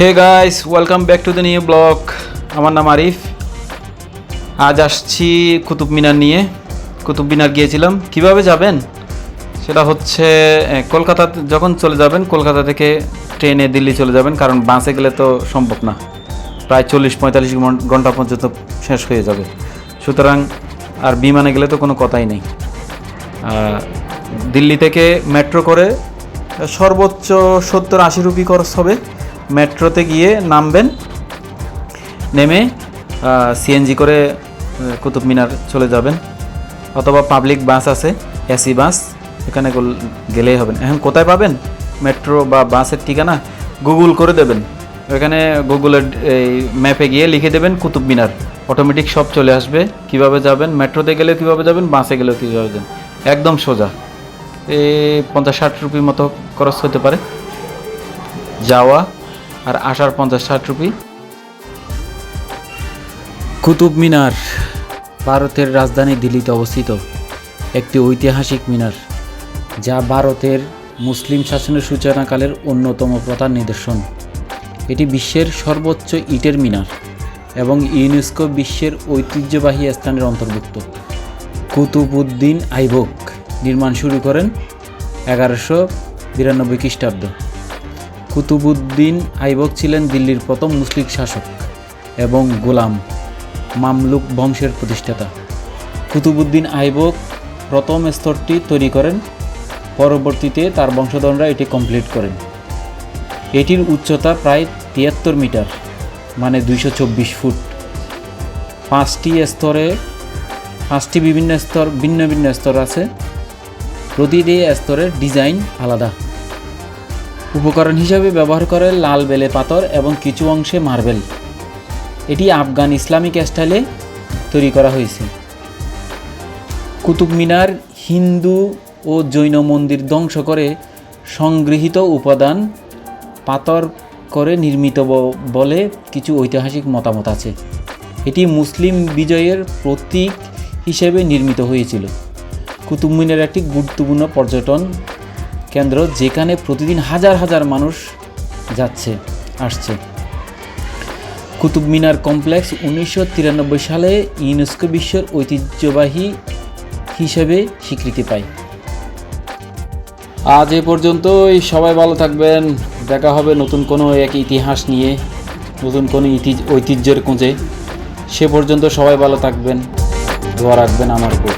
Hey guys welcome back to the new blog আমার নাম আরিফ। আজ আসছি কুতুব মিনার নিয়ে। কুতুব মিনার গিয়েছিলাম। কীভাবে যাবেন? সেটা হচ্ছে কলকাতা যখন চলে যাবেন, কলকাতা থেকে ট্রেনে দিল্লি চলে যাবেন, কারণ বাসে গেলে তো সম্ভব না। প্রায় চল্লিশ পঁয়তাল্লিশ ঘন- ঘণ্টা পর্যন্ত শেষ হয়ে যাবে। সুতরাং আর বিমানে গেলে তো কোনো কথাই নেই। দিল্লি থেকে মেট্রো করে সর্বোচ্চ সত্তর আশি রুপি খরচ হবে। মেট্রোতে গিয়ে নামবেন, নেমে সিএনজি করে কুতুব মিনার চলে যাবেন, অথবা পাবলিক বাস আছে এসি বাস এখানে গল- গেলেই হবেন। এখন কোথায় পাবেন? মেট্রো বা বাসের ঠিকানা? গুগল করে দেবেন। ওখানে গুগলের এই ম্যাপে গিয়ে লিখে দেবেন কুতুব মিনার। অটোমেটিক সব চলে আসবে। কীভাবে যাবেন? মেট্রোতে গেলে কীভাবে যাবেন? বাসে গেলেও কীভাবে যাবেন? একদম সোজা। এই পঞ্চাশ ষাট রুপির মতো খরচ হতে পারে। যাওয়া আর আসার পঞ্চাশ ষাট রুপি। কুতুব মিনার, ভারতের রাজধানী দিল্লিতে অবস্থিত একটি ঐতিহাসিক মিনার, যা ভারতের মুসলিম শাসনের সূচনাকালের অন্যতম প্রধান নিদর্শন। এটি বিশ্বের সর্বোচ্চ ইটের মিনার এবং ইউনেস্কো বিশ্বের ঐতিহ্যবাহী স্থানের অন্তর্ভুক্ত। কুতুবউদ্দিন আইবক নির্মাণ শুরু করেন এগারোশো বিরানব্বই খ্রিস্টাব্দ। কুতুবউদ্দিন আইবক ছিলেন দিল্লির প্রথম মুসলিম শাসক এবং গোলাম মামলুক বংশের প্রতিষ্ঠাতা। কুতুবুদ্দিন আইবক প্রথম স্তরটি তৈরি করেন, পরবর্তীতে তার বংশধররা এটি কমপ্লিট করেন। এটির উচ্চতা প্রায় তিয়াত্তর মিটার মানে দুইশো চব্বিশ ফুট। পাঁচটি স্তরে, পাঁচটি বিভিন্ন স্তর, ভিন্ন ভিন্ন স্তর আছে। প্রতিটি স্তরের ডিজাইন আলাদা। উপকরণ হিসাবে ব্যবহার করে লাল বেলে পাথর এবং কিছু অংশে মার্বেল। এটি আফগান ইসলামিক স্টাইলে তৈরি করা হয়েছে। কুতুব মিনার হিন্দু ও জৈন মন্দির ধ্বংস করে সংগৃহীত উপাদান পাথর করে নির্মিত বলে কিছু ঐতিহাসিক মতামত আছে। এটি মুসলিম বিজয়ের প্রতীক হিসেবে নির্মিত হয়েছিল। কুতুব মিনার একটি গুরুত্বপূর্ণ পর্যটন কেন্দ্র যেখানে প্রতিদিন হাজার হাজার মানুষ যাচ্ছে, আসছে। কুতুব মিনার কমপ্লেক্স উনিশশো তিরানব্বই সালে ইউনেস্কো বিশ্বের ঐতিহ্যবাহী হিসেবে স্বীকৃতি পায়। আজ এ পর্যন্তই, সবাই ভালো থাকবেন। দেখা হবে নতুন কোনো এক ইতিহাস নিয়ে, নতুন কোনো ঐতিহ্যের খুঁজে। সে পর্যন্ত সবাই ভালো থাকবেন, দোয়া রাখবেন আমার উপর।